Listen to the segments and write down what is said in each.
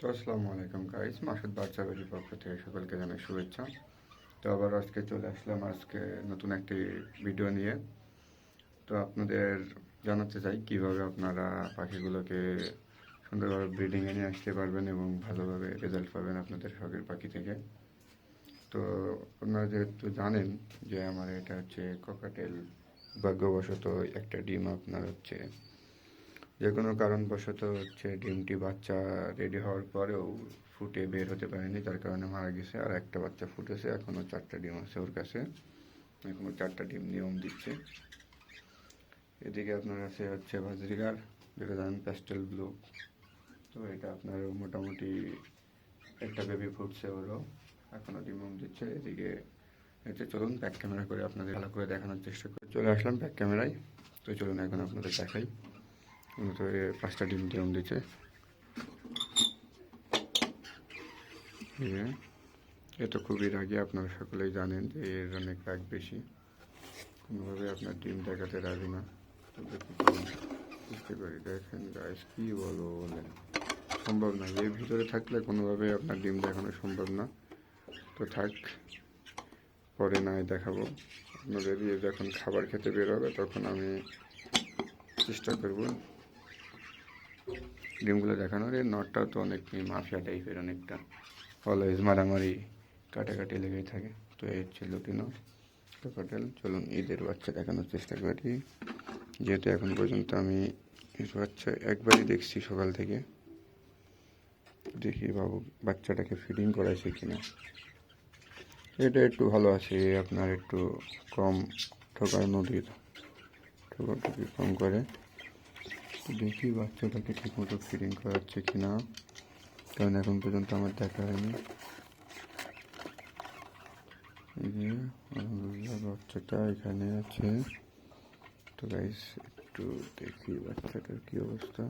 তো আসসালামু আলাইকুম গাইস মাসুদ বাচ্চা বাড়ির পক্ষ থেকে সকলকে জানাই শুভেচ্ছা। তো আবার আজকে চলে আসলাম, আজকে নতুন একটি ভিডিও নিয়ে। তো আপনাদের জানাতে চাই কীভাবে আপনারা পাখিগুলোকে সুন্দরভাবে ব্রিডিংয়ে নিয়ে আসতে পারবেন এবং ভালোভাবে রেজাল্ট পাবেন আপনাদের শখের পাখি থেকে। তো আপনারা যেহেতু জানেন যে আমার এটা হচ্ছে ককাটেল ভাগ্যবশত একটা ডিম আপনার হচ্ছে যে কোনো কারণবশত হচ্ছে ডিমটি বাচ্চা রেডি হওয়ার পরেও ফুটে বের হতে পারেনি, তার কারণে মারা গেছে। আর একটা বাচ্চা ফুটেছে এখনও চারটা ডিম আছে ওর কাছে। এখনও চারটা ডিম নিয়ম দিচ্ছে। এদিকে আপনার আছে হচ্ছে ভাজরিগার যেটা জানেন প্যাস্টেল ব্লু তো এটা আপনার মোটামুটি একটা বেবি ফুটছে ওরও এখনও ডিম দিচ্ছে। এদিকে হচ্ছে চলুন ব্যাক ক্যামেরা করে আপনাদের ভালো করে দেখানোর চেষ্টা করি। চলে আসলাম ব্যাক ক্যামেরায় তো চলুন এখন আপনাদের দেখাই। তো এ পাঁচটা ডিম ডিম দিচ্ছে। এ তো খুবই রাগি, আপনারা সকলেই জানেন যে এর অনেক রাগ বেশি। কোনোভাবে আপনার ডিম দেখাতে রাজি না। বুঝতে পারি। দেখেন গাইস কি বলব বলেন? সম্ভব না। এর ভিতরে থাকলে কোনোভাবে আপনার ডিম দেখানো সম্ভব না। তো থাক, পরে নয় দেখাবো। আপনাদের যখন খাবার খেতে বের হবে, তখন আমি চেষ্টা করব ডিমগুলো দেখানোর। এর নটটাও তো অনেক মাফিয়া টাইপের অনেকটা। অলওয়েজ মারামারি, কাটাকাটি লেগেই থাকে। তো এই হচ্ছে লুটিনো। কাকাটেল চলুন ঈদের বাচ্চা দেখানোর চেষ্টা করি। যেহেতু এখন পর্যন্ত আমি বাচ্চা একবারই দেখছি সকাল থেকে। দেখি বাবু বাচ্চাটাকে ফিডিং করাইছে কিনা। এটা একটু ভালো আছে, আপনার একটু কম ঠোকার নদীর ঠোকাঠুকি কম করে। দেখি বাচ্চাটাকে ঠিকমতো ফিডিং করাচ্ছে কিনা। কারণ এখন পর্যন্ত আমার দেখা হয়নি। বাচ্চাটা এখানে আছে। তো গাইস একটু দেখি বাচ্চাটার কি অবস্থা।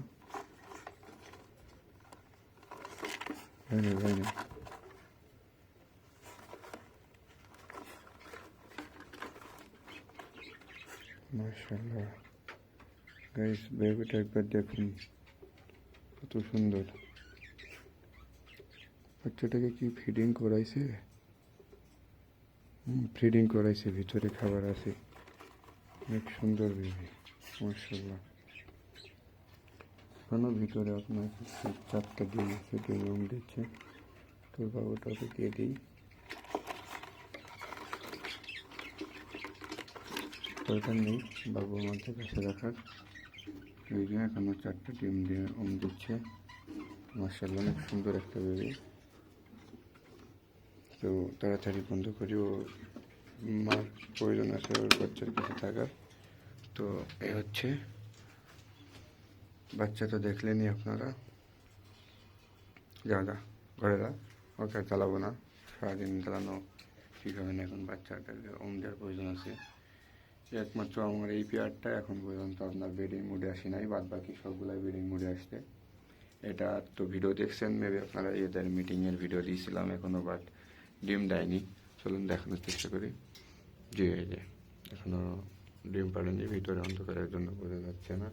মাশাল্লাহ গাইস বেবিটা একবার দেখুন। কত সুন্দর। বাচ্চাটাকে কি ফিডিং করাইছে? ফিডিং করাইছে, ভিতরে খাবার আছে। অনেক সুন্দর বেবি মাশাল্লাহ এখনও ভিতরে আপনার চারটা ডিম আছে ডিম রুম দিচ্ছে। তো বাবুটাকে দিয়ে দিই। দরকার নেই, বাবু আমাদের কাছে রাখার। এই যে এখনও চারটে ডিম দিয়ে ওম দিচ্ছে। মার্শাল্লাহ অনেক সুন্দর একটা বেবি। তো তাড়াতাড়ি বন্ধ করি, ও মার প্রয়োজন আছে ওর বাচ্চার কাছে থাকার। তো এ হচ্ছে, বাচ্চা তো দেখলেনই আপনারা। যা যা, ঘরে যা, ওকে চালাবো না। সারাদিন চালানো ঠিক হবে না এখন বাচ্চাটাকে ওম দেওয়ার প্রয়োজন আছে? একমাত্র আমার এই পেয়ারটা, এখন পর্যন্ত আপনার বেডিং মুডে আসি নাই বাদ বাকি সবগুলাই বেডিং মুডে আসছে। এটা তো ভিডিও দেখছেন মেবি আপনারা এদের মিটিংয়ের ভিডিও দিয়েছিলাম এখনও বাট ডিম দেয়নি। চলুন দেখানোর চেষ্টা করি। জি, এই যে এখনও ডিম পাড়েনি ভিতরে অন্ধকারের জন্য বোঝা যাচ্ছে না।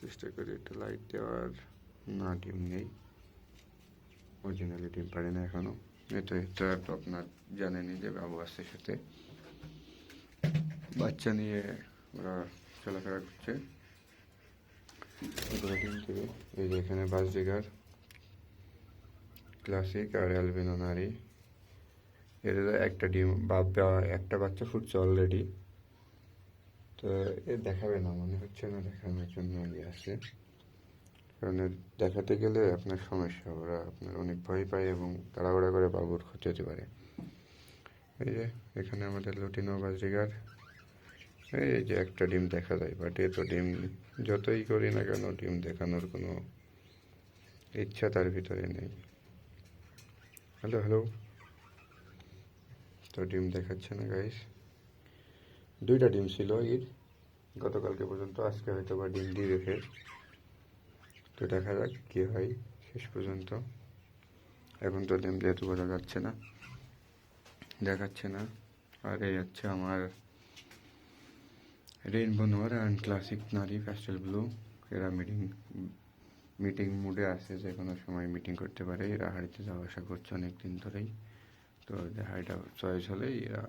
চেষ্টা করি একটু লাইট দেওয়ার। না, ডিম নেই। অরিজিনালি ডিম পারে না এখনও এটা তো আপনার জানেনই যে বাবু আসছে সাথে। বাচ্চা নিয়ে ওরা চলাফেরা করছে। এই যে এখানে বাস বাসডিগার, ক্লাসিক আর অ্যালবিনো নারী। এদের একটা ডিম বাবা একটা বাচ্চা ফুটছে অলরেডি তো এ দেখাবে না, মনে হচ্ছে না দেখানোর জন্য ইয়ে আসে কারণ দেখাতে গেলে আপনার সমস্যা, ওরা আপনার অনেক ভয় পায় এবং তাড়াহুড়া করে বাবুর ক্ষতি হতে পারে। এই যে, এখানে আমাদের লুটিনো বাজরিগার এই যে একটা ডিম দেখা যায়, বাট এ তো ডিম যতই করি না কেন, ডিম দেখানোর কোনো ইচ্ছা তার ভিতরে নেই। হ্যালো হ্যালো তো ডিম দেখাচ্ছে না গাইস দুইটা ডিম ছিল এর গতকালকে পর্যন্ত, আজকে হয়তো বা ডিম দিয়ে রেখে তো দেখা যাক কী হয় শেষ পর্যন্ত। এখন তো ডিম যেহেতু বোঝা যাচ্ছে না, দেখাচ্ছে না। আর এই হচ্ছে আমার রেইনবো নোয়ার অ্যান্ড ক্লাসিক নারী প্যাস্টেল ব্লু এরা মিটিং মিটিং মুডে আছে যে কোনো সময় মিটিং করতে পারে। এরা হাড়িতে যাওয়া আসা করছে অনেক দিন ধরেই। তো এদের হাড়িটা চয়েস হলেই এরা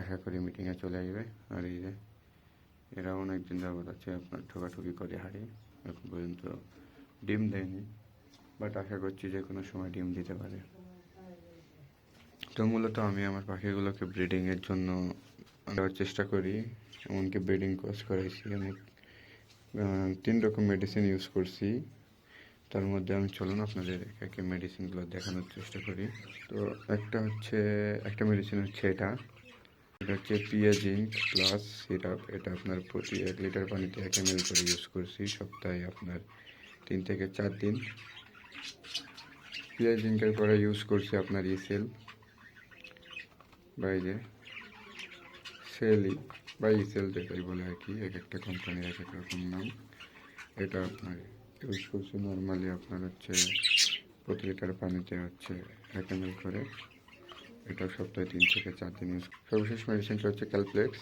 আশা করি মিটিংয়ে চলে আসবে। আর এই যে এরা অনেক দিন যাবত আছে আপনার ঠোকাঠুকি করে হারিয়ে এখন পর্যন্ত ডিম দেয়নি। বাট আশা করছি যে কোনো সময় ডিম দিতে পারে। তো মূলত আমি আমার পাখিগুলোকে ব্রিডিংয়ের জন্য দেওয়ার চেষ্টা করি। এমনকি ব্রিডিং কোর্স করাইছি। আমি তিন রকম মেডিসিন ইউজ করছি। তার মধ্যে আমি চলুন আপনাদের একে মেডিসিনগুলো দেখানোর চেষ্টা করি। তো একটা হচ্ছে, একটা মেডিসিন হচ্ছে এটা। এটা হচ্ছে পিয়াজিঙ্ক প্লাস সিরাপ এটা আপনার প্রতি এক লিটার পানিতে এক এম করে ইউজ করছি। সপ্তাহে আপনার তিন থেকে চার দিন। পিয়াজিঙ্কের পরে ইউজ করছি আপনার ইসেল বা সেলি বা ইসেল যেটাই বলে আর কি, এক একটা কোম্পানির এক এক রকম নাম। এটা আপনার ইউজ করছি নর্মালি আপনার হচ্ছে প্রতি লিটার পানিতে হচ্ছে এক এম করে। এটা সপ্তাহে তিন থেকে চার দিন ইউজ সর্বশেষ মেডিসিনটা হচ্ছে ক্যালপ্লেক্স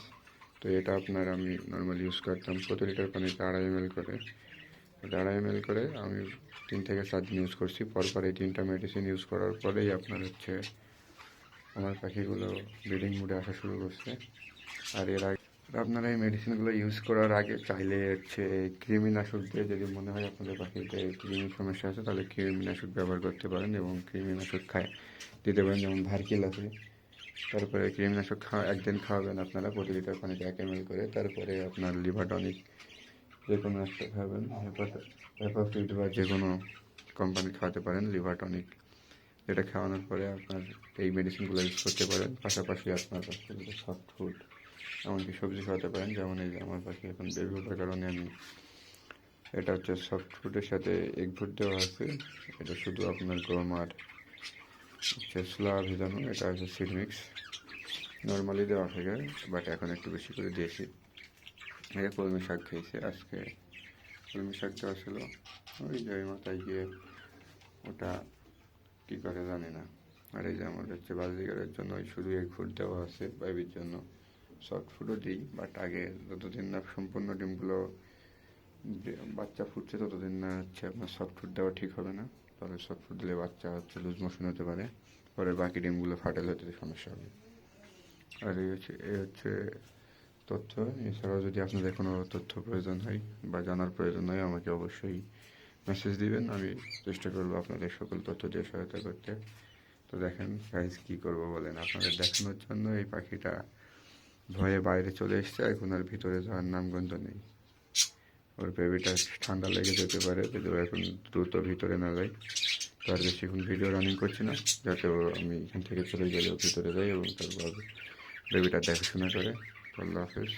তো এটা আপনার আমি নর্মালি ইউজ করতাম প্রতি লিটার পানিতে আড়াই এম করে। এটা আড়াই এম করে আমি তিন থেকে চার দিন ইউজ করছি। পরপর এই তিনটা মেডিসিন ইউজ করার পরেই আপনার হচ্ছে আমার পাখিগুলো ব্রিডিং মুডে আসা শুরু করছে। আর এর আগে আপনারা এই মেডিসিনগুলো ইউজ করার আগে চাইলে হচ্ছে কৃমিনাশক দিয়ে যদি মনে হয় আপনাদের পাখিতে কৃমি সমস্যা আছে, তাহলে কৃমিনাশক ব্যবহার করতে পারেন এবং কৃমিনাশক খায়, দিতে পারেন। যেমন ভার্কিল আছে, তারপরে কৃমিনাশক খাওয়া, একদিন খাওয়াবেন আপনারা প্রতি লিটার পানিতে এক এম করে, তারপরে আপনার লিভার টনিক যে কোনো একটা খাবেন হেপাফিট বা যে কোনো কোম্পানি খাওয়াতে পারেন লিভার টনিক এটা খাওয়ানোর পরে আপনার এই মেডিসিনগুলো ইউজ করতে পারেন। পাশাপাশি আপনার সফট ফুড এমনকি সবজি খাওয়াতে পারেন, যেমন এই যে আমার পাখি এখন বেবি ওঠার কারণে আমি এটা হচ্ছে সফট ফুডের সাথে এগ ফুড দেওয়া আছে। এটা শুধু আপনার গম আর হচ্ছে স্লা ভেজানো, এটা হচ্ছে সিড মিক্স নর্মালি দেওয়া থাকে বাট এখন একটু বেশি করে দিয়েছি। এটা কলমি শাক খেয়েছে আজকে। কলমি শাক দেওয়া ছিল, ওই যে মাথায় গিয়ে ওটা কী করে জানি না। আর এই যে আমার হচ্ছে বাজিগারের জন্য ওই শুধু এগ ফুড দেওয়া আছে বাইবির জন্য। সফট ফুডও দিই বাট আগে যতদিন না সম্পূর্ণ ডিমগুলো বাচ্চা ফুটছে ততদিন না হচ্ছে আপনার সফট ফুড দেওয়া ঠিক হবে না। তাহলে সফট ফুড দিলে বাচ্চা হচ্ছে লুজ মোশন হতে পারে। পরে বাকি ডিমগুলো ফাটেল হতে সমস্যা হবে। আর এই হচ্ছে এই হচ্ছে তথ্য। এছাড়াও যদি আপনাদের কোনো তথ্য প্রয়োজন হয় বা জানার প্রয়োজন হয়, আমাকে অবশ্যই মেসেজ দিবেন। আমি চেষ্টা করব আপনাদের সকল তথ্য দিয়ে সহায়তা করতে। তো দেখেন গাইজ কী করব বলেন? আপনাদের দেখানোর জন্য এই পাখিটা ভয়ে বাইরে চলে এসছে, এখন আর ভিতরে যাওয়ার নামগন্ধ নেই। ওর বেবিটা ঠান্ডা লেগে যেতে পারে যদি ও এখন দ্রুত ভিতরে না যায়। তো আর এখন ভিডিও রানিং করছি না, যাতে ও আমি এখান থেকে চলে গেলেও ভিতরে যাই এবং তারপর বেবিটা দেখাশোনা করে। আল্লাহ হাফেজ।